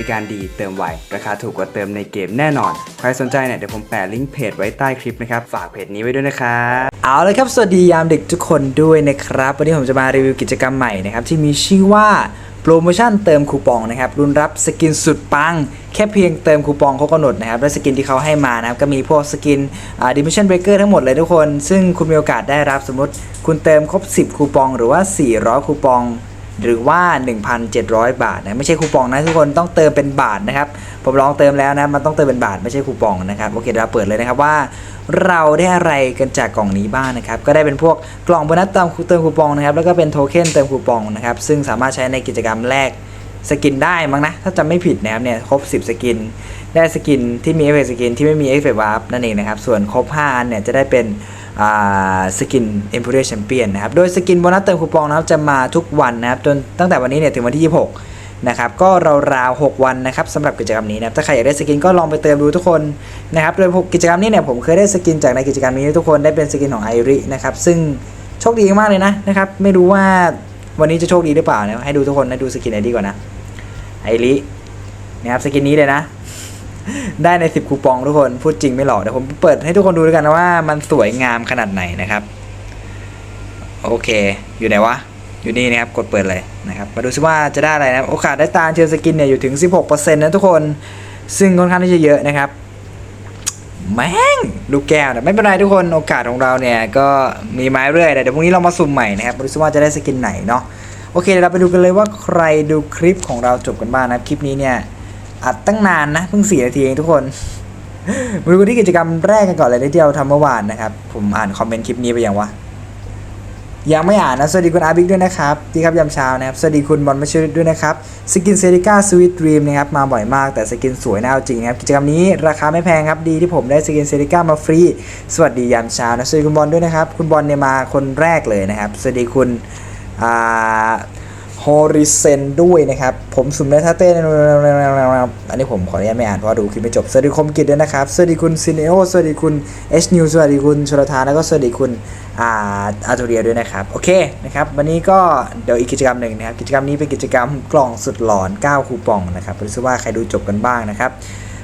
ริการดีเติมไว ราคาถูกกว่าเติมในเกมแน่นอน ใครสนใจเนี่ยเดี๋ยวผมแปะลิงก์เพจไว้ใต้คลิปนะครับ ฝากเพจนี้ไว้ด้วยนะครับเอาเลยครับ สวัสดียามด็กทุกคนด้วยนะครับ วันนี้ผมจะมารีวิวกิจกรรมใหม่นะครับ ที่มีชื่อว่าโปรโมชั่นเติมคูปองนะครับรุ่นรับสกินสุดปัง แค่เพียงเติมคูปองเขากำหนดนะครับ และสกินที่เขาให้มานะครับ ก็มีพวกสกินดิมิชันเบรกเกอร์ทั้งหมดเลยทุกคน ซึ่งคุณมีโอกาสได้รับสมมติ คุณเติมครบ 10 คูปอง หรือว่า 400 คูปอง หรือว่า 1,700 บาทนะไม่ใช่คูปองนะทุกคนต้องเติมเป็นบาทนะครับผมลองเติมแล้วนะมันต้องเติมเป็นบาทไม่ใช่คูปองนะครับโอเคเดี๋ยวเราเปิดเลยนะครับว่า เราได้อะไรกันจากกล่องนี้บ้างนะครับก็ได้เป็นพวกกล่องโบนัสเติมเติมคูปองนะครับแล้วก็เป็นโทเค็นเติมคูปองนะครับซึ่งสามารถใช้ในกิจกรรมแรกสกินได้มั้งนะถ้าจำไม่ผิดนะครับเนี่ยครบ 10 สกิน ได้สกินที่มีเอฟเฟกต์สกินที่ไม่มีเอฟเฟกต์วาร์ปนั่นเองนะครับ ส่วนครบ 5 อันเนี่ยจะได้เป็นสกิน e m p o r i a Champion นะครับ โดยสกินโบนัสเติมคูปองนะครับจะมาทุกวันนะครับจนตั้งแต่วันนี้เนี่ยถึงวันที่ 26 นะครับ ก็ราวๆ6วันนะครับสำหรับกิจกรรมนี้นะถ้าใครอยากได้สกินก็ลองไปเติมดูทุกคนนะครับ โดยกิจกรรมนี้เนี่ยผมเคยได้สกินจากในกิจกรรมนี้ทุกคนได้เป็นสกินของไอรินะครับ ซึ่งโชคดีมากเลยนะนะครับ ไม่รู้ว่าวันนี้จะโชคดีหรือเปล่านะให้ดูทุกคนนะดูสกินไหนดีกว่านะไอรินะครับสกินนี้เลยนะ ได้ใน 10 คูปองทุกคน พูดจริงไม่หลอกเดี๋ยวผมเปิดให้ทุกคนดูด้วยกันนะว่ามันสวยงามขนาดไหนนะครับ โอเค อยู่ไหนวะ อยู่นี่นะครับ กดเปิดเลยนะครับ มาดูซิว่าจะได้อะไรนะ โอกาสได้ตาเชียร์สกินเนี่ยอยู่ถึง 16%นะทุกคน ซึ่งค่อนข้างที่จะเยอะนะครับ แม่ง ลูกแก้วนะไม่เป็นไรทุกคน โอกาสของเราเนี่ยก็มีไม้เรื่อยแต่เดี๋ยวพรุ่งนี้เรามาสุ่มใหม่นะครับ มาดูซิว่าจะได้สกินไหนเนาะ โอเคเดี๋ยวเราไปดูกันเลยว่าใครดูคลิปของเราจบกันบ้างนะครับคลิปนี้เนี่ย อัดตั้งนานนะเพิ่งสี่นาทีเองทุกคนมาดูที่กิจกรรมแรกกันก่อนเลยที่เราทำเมื่อวานนะครับ ผมอ่านคอมเมนต์คลิปนี้ไปยังวะยังไม่อ่านนะสวัสดีคุณอาบิกด้วยนะครับดีครับยามเช้านะครับสวัสดีคุณบอลมาชริตด้วยนะครับสกินเซริก้าสวีทดรีมนะครับมาบ่อยมากแต่สกินสวยน่าเอาจริงนะครับกิจกรรมนี้ราคาไม่แพงครับดีที่ผมได้สกินเซริก้ามาฟรีสวัสดียามเช้านะสวัสดีคุณบอลด้วยนะครับคุณบอลเนี่ยมาคนแรกเลยนะครับสวัสดีคุณอ่า ฮอริเซนด้วยนะครับ ผมสุมได้ท่าเต้นอันนี้ผมขออนุญาตไม่อ่านเพราะดูคลิปไม่จบ สวัสดีคมกิจด้วยนะครับ สวัสดีคุณซินเอโอสวัสดีคุณเอชนิวสวัสดีคุณชลทานแล้วก็สวัสดีคุณอาอาตูเรียด้วยนะครับ โอเคนะครับวันนี้ก็เดี๋ยวอีกกิจกรรมหนึ่งนะครับ กิจกรรมนี้เป็นกิจกรรมกล่องสุดหลอน 9 คูปองนะครับรู้สึกว่าใครดูจบกันบ้างนะครับ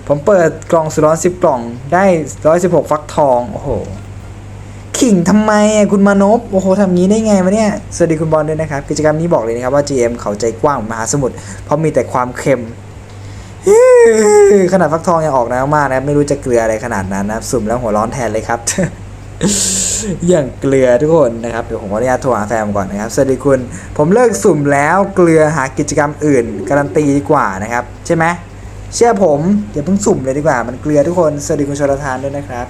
ผมเปิดกล่องสุดร้อน 10 กล่องได้ 116 ฟักทองโอ้โห ขิงทำไมอะคุณมานพโอ้โหทำงี้ได้ไงวะเนี่ยสวัสดีคุณบอลด้วยนะครับ กิจกรรมนี้บอกเลยนะครับว่า GM เขาใจกว้างมหาสมุทรเพราะมีแต่ความเค็มขนาดฟักทองยังออกน้ำมากนะครับ ไม่รู้จะเกลืออะไรขนาดนั้นนะครับสุ่มแล้วหัวร้อนแทนเลยครับ อย่างเกลือทุกคนนะครับเดี๋ยวผมขออนุญาตโทรหาแฟนผมก่อนนะครับสวัสดีคุณ ผมเลิกสุ่มแล้วเกลือหากิจกรรมอื่น การันตีดีกว่านะครับ ใช่ไหมเชื่อผมอย่าเพิ่งสุ่มเลยดีกว่ามันเกลือทุกคนสวัสดีคุณชลทานด้วยนะครับ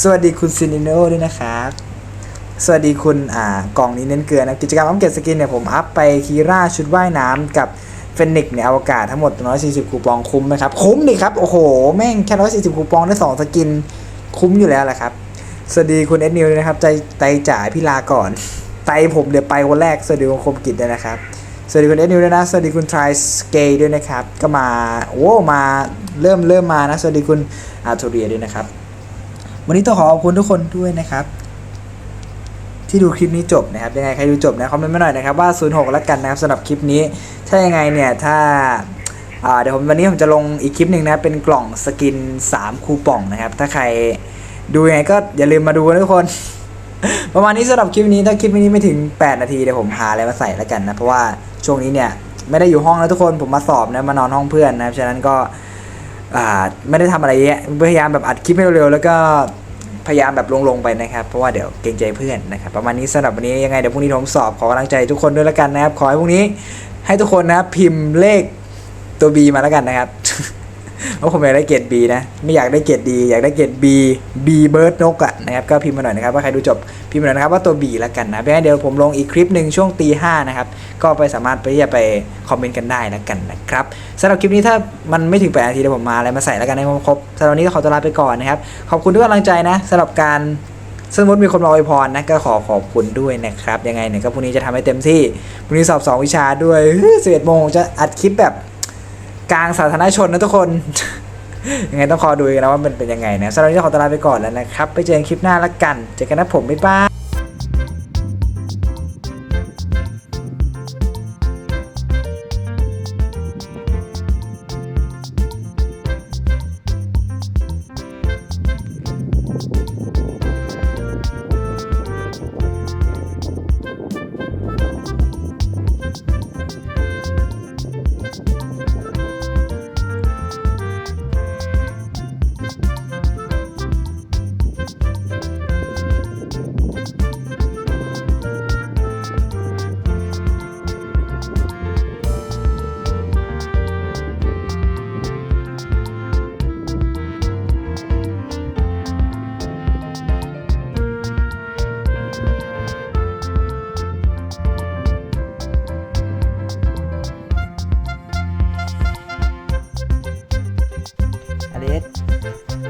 สวัสดีคุณซินิโนด้วยนะครับสวัสดีคุณอ่ากล่องนี้เน้นเกลือนะกิจกรรมอัปเกรดสกินเนี่ยผมอัพไปคีร่าชุดว่ายน้ำกับเฟนิกในอวกาศทั้งหมด140คูปองคุ้มไหมครับคุ้มดิครับโอ้โหแม่งแค่140คูปองได้2สกินคุ้มอยู่แล้วแหละครับสวัสดีคุณเอ็ดนิวนะครับใจใจจ่ายพี่ลาก่อนไตผมเดี๋ยวไปคนแรกสวัสดีคุณคมกิจด้วยนะครับสวัสดีคุณเอ็ดนิวด้วยนะสวัสดีคุณทรายสเกย์ด้วยนะครับก็มาโอ้มาเริ่มเริ่มมานะสวัสดีคุณอาร์ทูเรียด้วยนะครับ วันนี้ต้องขอขอบคุณทุกคนด้วยนะครับ ที่ดูคลิปนี้จบนะครับยังไงใครดูจบนะคอมเมนต์มาหน่อยนะครับว่า 06 แล้วกันนะครับสำหรับคลิปนี้ ถ้ายังไงเนี่ยถ้าเดี๋ยวผมวันนี้ผมจะลงอีกคลิปหนึ่งนะเป็นกล่องสกิน 3 คูปองนะครับ ถ้าใครดูยังไงก็อย่าลืมมาดูนะทุกคน ประมาณนี้สำหรับคลิปนี้ถ้าคลิปนี้ไม่ถึง 8 นาทีเดี๋ยวผมหาอะไรมาใส่แล้วกันนะเพราะว่าช่วงนี้เนี่ยไม่ได้อยู่ห้องแล้วทุกคนผมมาสอบนะมานอนห้องเพื่อนนะครับฉะนั้นก็ ไม่ได้ทำอะไรเยอะพยายามแบบอัดคลิปให้เร็วๆแล้วก็พยายามแบบลงๆไปนะครับ เพราะว่าเดี๋ยวเกรงใจเพื่อนนะครับ ประมาณนี้สำหรับวันนี้ยังไงเดี๋ยวพรุ่งนี้ผมสอบขอกำลังใจทุกคนด้วยแล้วกันนะครับ ขอให้พรุ่งนี้ให้ทุกคนนะครับพิมพ์เลขตัว B มาแล้วกันนะครับ เพราะผมอยากได้เกรด B นะ ไม่อยากได้เกรด D อยากได้เกรด B B เบิร์ดนกอะนะครับ ก็พิมพ์มาหน่อยนะครับว่าใครดูจบพิมพ์มาหน่อยนะครับว่าตัว B แล้วกันนะเพราะงั้นเดี๋ยวผมลงอีกคลิปหนึ่งช่วงตีห้านะครับ ก็ไปสามารถไปที่จะไปคอมเมนต์กันได้แล้วกันนะครับสำหรับคลิปนี้ถ้ามันไม่ถึง8นาทีเดี๋ยวผมมาอะไรมาใส่แล้วกันให้มันครบสำหรับวันนี้ก็ขอตัวลาไปก่อนนะครับขอบคุณทุกกำลังใจนะสำหรับการสมมติมีคนมาอวยพรนะก็ขอขอบคุณด้วยนะครับ ยังไงเนี่ยก็พรุ่งนี้จะทำให้เต็มที่พรุ่งนี้สอบ 2 วิชาด้วยสิบเอ็ดโมงจะอัดคลิปแบบ กลางสาธารณชนนะทุกคน ยังไงต้องคอยดูกันนะว่ามันเป็นยังไงนะสำหรับวันนี้ขอตวลาไปก่อนแล้วนะครับ ไปเจอกันคลิปหน้าละกัน เจอกันนะผมบ๊ายบาย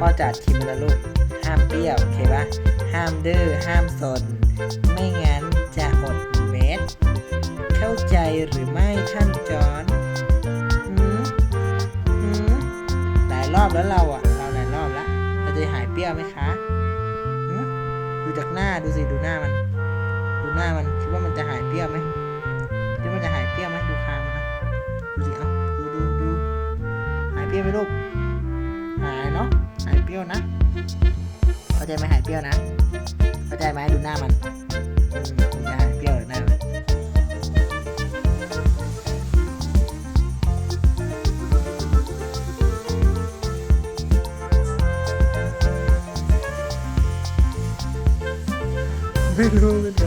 พ่อจัดทีมแล้วลูก ห้ามเปรี้ยวโอเคปะห้ามดื้อห้ามสน ไม่งั้นจะอดเม็ด เข้าใจหรือไม่ท่านจอนหืมหืมหลายรอบแล้วเราอะเราหลายรอบแล้ว เราจะหายเปรี้ยวไหมคะหืมดูจากหน้าดูสิดูหน้ามัน ดูหน้ามันคิดว่ามันจะหายเปรี้ยวไหมคิดว่ามันจะหายเปรี้ยวไหมดูคางมันนะดูสิเอาดูดูดูหายเปรี้ยวไหมลูก รี้ยวนะเข้าใจไหมหายเปรี้ยวนะเข้าใจไหมดูหน้ามันอืมมันจะหายเปรี้ยวหรือหน้ามันไม่รู้